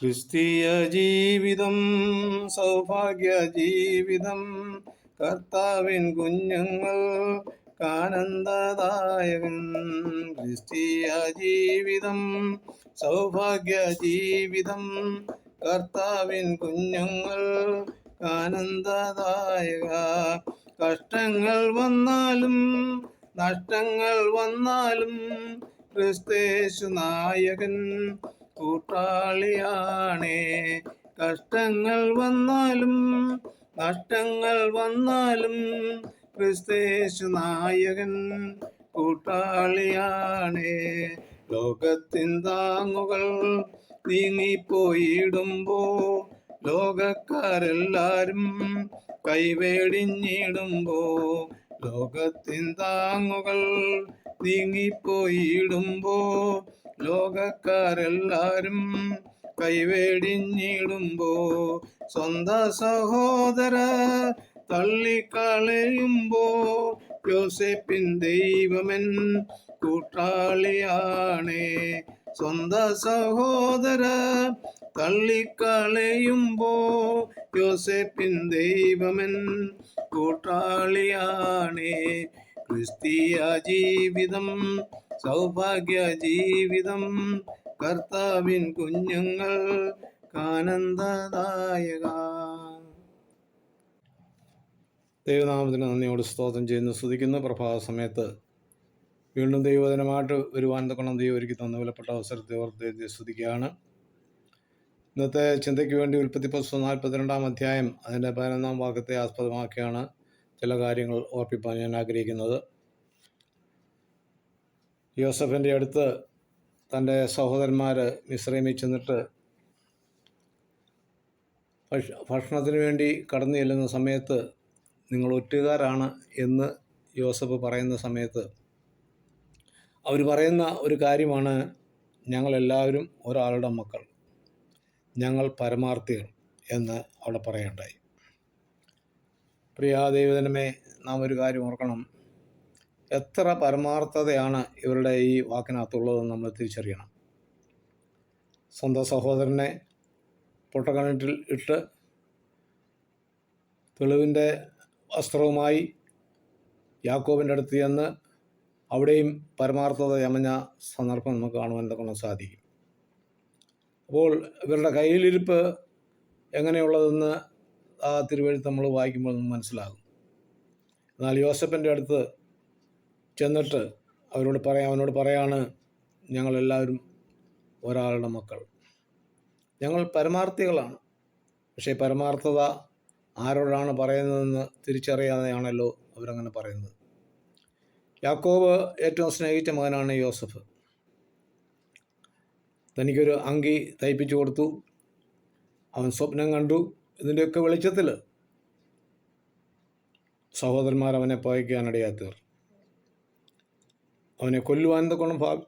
ക്രിസ്തീയ ജീവിതം സൗഭാഗ്യ ജീവിതം കർത്താവിൻ കുഞ്ഞുങ്ങൾ കാനന്ദദായകൻ ക്രിസ്തീയ ജീവിതം സൗഭാഗ്യ ജീവിതം കർത്താവിൻ കുഞ്ഞുങ്ങൾ ആനന്ദദായക കഷ്ടങ്ങൾ വന്നാലും നഷ്ടങ്ങൾ വന്നാലും ക്രിസ്തേശു നായകൻ. കൂട്ടാളിയാണേ. കഷ്ടങ്ങൾ വന്നാലും നഷ്ടങ്ങൾ വന്നാലും ക്രിസ്തേശു നായകൻ കൂട്ടാളിയാണേ. ലോകത്തിൻ താങ്ങുകൾ നീങ്ങിപ്പോയിടുമ്പോ ലോകക്കാരെല്ലാരും കൈവേടിഞ്ഞിടുമ്പോ ലോകത്തിൻ താങ്ങുകൾ നീങ്ങിപ്പോയിടുമ്പോ ലോകക്കാരെല്ലാരും കൈവേടിഞ്ഞിടുമ്പോ സ്വന്ത സഹോദര തള്ളിക്കളയുമ്പോ യോസെപ്പിൻ ദൈവമൻ കൂട്ടാളിയാണേ. സ്വന്ത സഹോദര തള്ളിക്കളയുമ്പോ യോസെപ്പിൻ ദൈവമൻ കൂട്ടാളിയാണേ. ക്രിസ്തീയ ജീവിതം സൗഭാഗ്യ ജീവിതം കർത്താവിൻ കുഞ്ഞുങ്ങൾ കാനന്ദദായക. ദൈവനാമത്തിന് നന്ദിയോട് സ്തോത്രം ചെയ്യുന്നു. സ്തുതിക്കുന്ന. പ്രഭാത സമയത്ത് വീണ്ടും ദൈവദിനമായിട്ട് വരുവാൻ തക്കണം ദൈവം ഒരുക്കി തന്ന വിലപ്പെട്ട അവസരത്തെ ഓർത്ത് സ്തുതിക്കുകയാണ്. ഇന്നത്തെ ചിന്തയ്ക്ക് വേണ്ടി ഉൽപ്പത്തി പുസ്തകം നാൽപ്പത്തിരണ്ടാം അധ്യായം അതിന്റെ പതിനൊന്നാം വാക്യത്തെ ആസ്പദമാക്കിയാണ് ചില കാര്യങ്ങൾ ഓർപ്പിപ്പാൻ ഞാൻ ആഗ്രഹിക്കുന്നത്. യോസഫിന്റെ അടുത്ത് തന്റെ സഹോദരന്മാർ മിശ്രമിൽ ചെന്നിട്ട് ഭക്ഷ ഭക്ഷണത്തിന് വേണ്ടി കടന്നു ചെല്ലുന്ന സമയത്ത് നിങ്ങൾ ഒറ്റുകാരാണ് എന്ന് യോസഫ് പറയുന്ന സമയത്ത് അവർ പറയുന്ന ഒരു കാര്യമാണ് ഞങ്ങളെല്ലാവരും ഒരാളുടെ മക്കൾ ഞങ്ങൾ പരമാർത്ഥികൾ എന്ന് അവിടെ പറയുണ്ടായി. പ്രിയ ദൈവജനമേ നാം ഒരു കാര്യം ഓർക്കണം. എത്ര പരമാർത്ഥതയാണ് ഇവരുടെ ഈ വാക്കിനകത്തുള്ളതെന്ന് നമ്മൾ തിരിച്ചറിയണം. സ്വന്തം സഹോദരനെ പൊട്ടക്കിണറ്റിൽ ഇട്ട് തെളിവിന്റെ വസ്ത്രവുമായി യാക്കോബിന്റെ അടുത്ത് ചെന്ന് അവിടെയും പരമാർത്ഥത യമഞ്ഞ സന്ദർഭം നമുക്ക് കാണുവാൻ തക്കണം സാധിക്കും. അപ്പോൾ ഇവരുടെ കയ്യിലിരിപ്പ് എങ്ങനെയുള്ളതെന്ന് ആ തിരുവഴുത്ത് നമ്മൾ വായിക്കുമ്പോൾ മനസ്സിലാകും. എന്നാൽ യോസഫിന്റെ അടുത്ത് ചെന്നിട്ട് അവരോട് പറയാം അവനോട് പറയാണ് ഞങ്ങളെല്ലാവരും ഒരാളുടെ മക്കൾ. ഞങ്ങൾ പരമാർത്ഥികളാണ്. പക്ഷേ പരമാർത്ഥത ആരോടാണ് പറയുന്നതെന്ന് തിരിച്ചറിയാതെയാണല്ലോ അവരങ്ങനെ പറയുന്നത്. യാക്കോബ് ഏറ്റവും സ്നേഹിച്ച മകനാണ് യോസഫ്. തനിക്കൊരു അങ്കി തയ്പ്പിച്ചു കൊടുത്തു. അവൻ സ്വപ്നം കണ്ടു. ഇതിന്റെയൊക്കെ വെളിച്ചത്തിൽ സഹോദരന്മാർ അവനെ പകയ്ക്കാനിടയായി തീർന്നു. അവനെ കൊല്ലുവാൻ തക്കോണം ഭാവി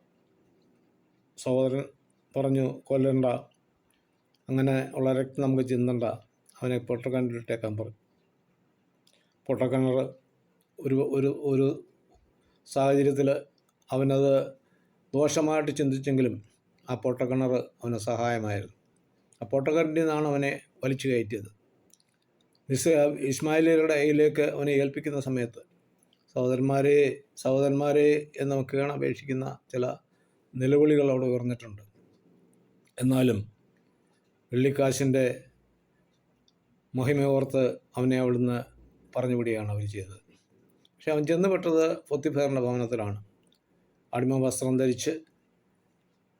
സഹോദരൻ പറഞ്ഞു കൊല്ലണ്ട. അങ്ങനെ ഉള്ള രക്തം നമുക്ക് ചിന്തണ്ട അവനെ പൊട്ടക്കിണറിട്ടേക്കാൻ പറഞ്ഞു. പൊട്ടക്കിണർ ഒരു ഒരു ഒരു സാഹചര്യത്തിൽ അവനത് ദോഷമായിട്ട് ചിന്തിച്ചെങ്കിലും ആ പൊട്ടക്കിണർ അവന് സഹായമായിരുന്നു. ആ പൊട്ടക്കിണറിൽ നിന്നാണ് അവനെ വലിച്ചു കയറ്റിയത്. ഇസ്മായിലിയുടെ കയ്യിലേക്ക് അവനെ ഏൽപ്പിക്കുന്ന സമയത്ത് സഹോദരന്മാരെ സഹോദരന്മാരെ എന്ന് നമുക്ക് കാണാൻ അപേക്ഷിക്കുന്ന ചില നിലവിളികൾ അവിടെ ഉയർന്നിട്ടുണ്ട്. എന്നാലും വെള്ളിക്കാശിന്റെ മഹിമയോർത്ത് അവനെ അവിടുന്ന് പറഞ്ഞു വിടുകയാണ് അവർ ചെയ്തത്. പക്ഷെ അവൻ ചെന്നുപെട്ടത് പൊത്തിഫേറിന്റെ ഭവനത്തിലാണ്. അടിമ വസ്ത്രം ധരിച്ച്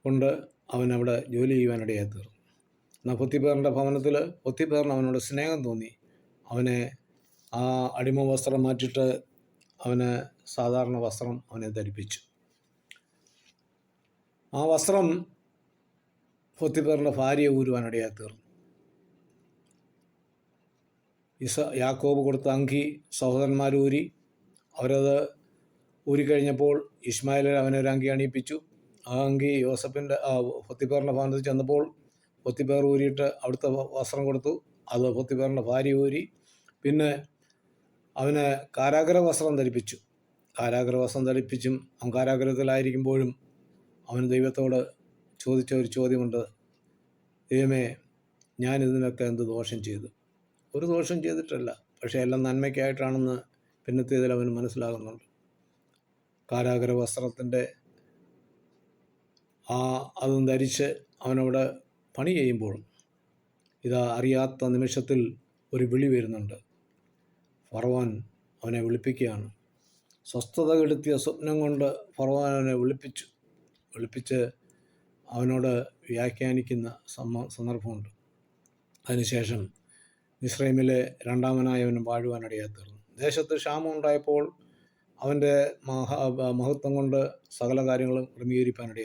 കൊണ്ട് അവനവിടെ ജോലി ചെയ്യുവാനിടയായി തീർന്നു. എന്നാൽ പൊത്തിപ്പേറിന്റെ ഭവനത്തിൽ പൊത്തിപ്പേറിന് അവനോട് സ്നേഹം തോന്നി. അവനെ ആ അടിമ വസ്ത്രം മാറ്റിയിട്ട് അവന് സാധാരണ വസ്ത്രം അവനെ ധരിപ്പിച്ചു. ആ വസ്ത്രം പൊത്തിപ്പേറിന്റെ ഭാര്യയെ ഊരുവാനിടയായി തീർന്നു. ഇസ യാക്കോബ് കൊടുത്ത അങ്കി സഹോദരന്മാർ ഊരി അവരത് ഊരിക്കഴിഞ്ഞപ്പോൾ ഇസ്മായിൽ അവനൊരു അങ്കി അണിയിപ്പിച്ചു. ആ അങ്കി യോസഫിന്റെ പൊത്തിപ്പേറിന്റെ ഭവനത്തിൽ ചെന്നപ്പോൾ പൊത്തിപ്പേർ ഊരിയിട്ട് അവിടുത്തെ വസ്ത്രം കൊടുത്തു. അത് പൊത്തിപ്പേറിന്റെ ഭാര്യ ഊരി. പിന്നെ അവന് കാരാഗ്രഹ വസ്ത്രം ധരിപ്പിച്ചു. കാരാഗ്രഹ വസ്ത്രം ധരിപ്പിച്ചും അവൻ കാരാഗ്രഹത്തിലായിരിക്കുമ്പോഴും അവൻ ദൈവത്തോട് ചോദിച്ച ഒരു ചോദ്യമുണ്ട്. ദൈവമേ ഞാൻ ഇതിനൊക്കെ എന്ത് ദോഷം ചെയ്തു? ഒരു ദോഷം ചെയ്തിട്ടല്ല പക്ഷേ എല്ലാം നന്മയ്ക്കായിട്ടാണെന്ന് പിന്നത്തേതിൽ അവന് മനസ്സിലാകുന്നുണ്ട്. കാരാഗര വസ്ത്രത്തിന്റെ ആ അതും ധരിച്ച് അവനവിടെ പണി ചെയ്യുമ്പോൾ ഇതാ അറിയാത്ത നിമിഷത്തിൽ ഒരു വിളി വരുന്നുണ്ട്. ഫറവാൻ അവനെ വിളിപ്പിക്കുകയാണ്. സ്വസ്ഥത കെടുത്തിയ സ്വപ്നം കൊണ്ട് ഫറവാൻ അവനെ വിളിപ്പിച്ചു. വിളിപ്പിച്ച് അവനോട് വ്യാഖ്യാനിക്കുന്ന സന്ദർഭമുണ്ട്. അതിനുശേഷം ഇസ്രൈമിലെ രണ്ടാമനായവനും വാഴുവാനിടയായി തീർന്നു. ദേശത്ത് ക്ഷാമം ഉണ്ടായപ്പോൾ അവന്റെ മഹാ മഹത്വം കൊണ്ട് സകല കാര്യങ്ങളും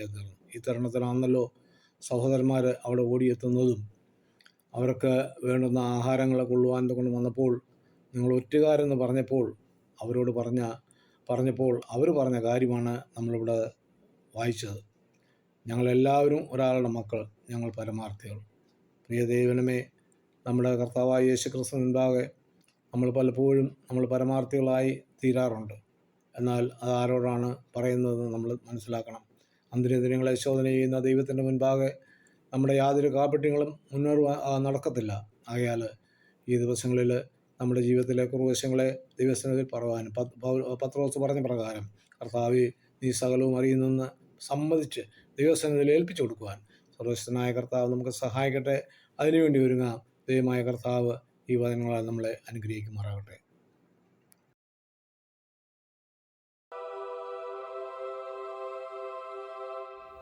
തീർന്നു. ഈ തരുണത്തിലാണല്ലോ സഹോദരന്മാർ അവിടെ ഓടിയെത്തുന്നതും അവർക്ക് വേണ്ടുന്ന ആഹാരങ്ങളെ കൊള്ളുവാൻ കൊണ്ട് വന്നപ്പോൾ നിങ്ങൾ ഒറ്റുകാരെന്ന് പറഞ്ഞപ്പോൾ അവരോട് പറഞ്ഞ പറഞ്ഞപ്പോൾ അവർ പറഞ്ഞ കാര്യമാണ് നമ്മളിവിടെ വായിച്ചത്. ഞങ്ങളെല്ലാവരും ഒരാളുടെ മക്കൾ ഞങ്ങൾ പരമാർത്ഥികൾ. പ്രിയ ദൈവനമേ നമ്മുടെ കർത്താവായ യേശു ക്രിസ്തു മുൻപാകെ നമ്മൾ പലപ്പോഴും നമ്മൾ പരമാർത്ഥികളായി തീരാറുണ്ട്. എന്നാൽ അത് ആരോടാണ് പറയുന്നതെന്ന് നമ്മൾ മനസ്സിലാക്കണം. അന്തരദിനങ്ങളെ ശോധന ചെയ്യുന്ന ദൈവത്തിന്റെ മുൻപാകെ നമ്മുടെ യാതൊരു കാപ്പട്യങ്ങളും മുന്നേറുവാൻ നടക്കത്തില്ല. ആകയാൽ ഈ ദിവസങ്ങളിൽ നമ്മുടെ ജീവിതത്തിലെ കുറവശങ്ങളെ ദൈവസ്ഥനത്തിൽ പറവാനും. പത്രോസ് പറഞ്ഞ പ്രകാരം കർത്താവ് നീ സകലവും അറിയുന്നെന്ന് സമ്മതിച്ച് ദൈവസ്ഥനത്തിൽ ഏൽപ്പിച്ചു കൊടുക്കുവാൻ. സർവശനായ കർത്താവ് നമുക്ക് സഹായിക്കട്ടെ. അതിനുവേണ്ടി ഒരുങ്ങാം. ദൈവമായ കർത്താവ് ഈ വചനങ്ങളാൽ നമ്മളെ അനുഗ്രഹിക്കുമാറാകട്ടെ.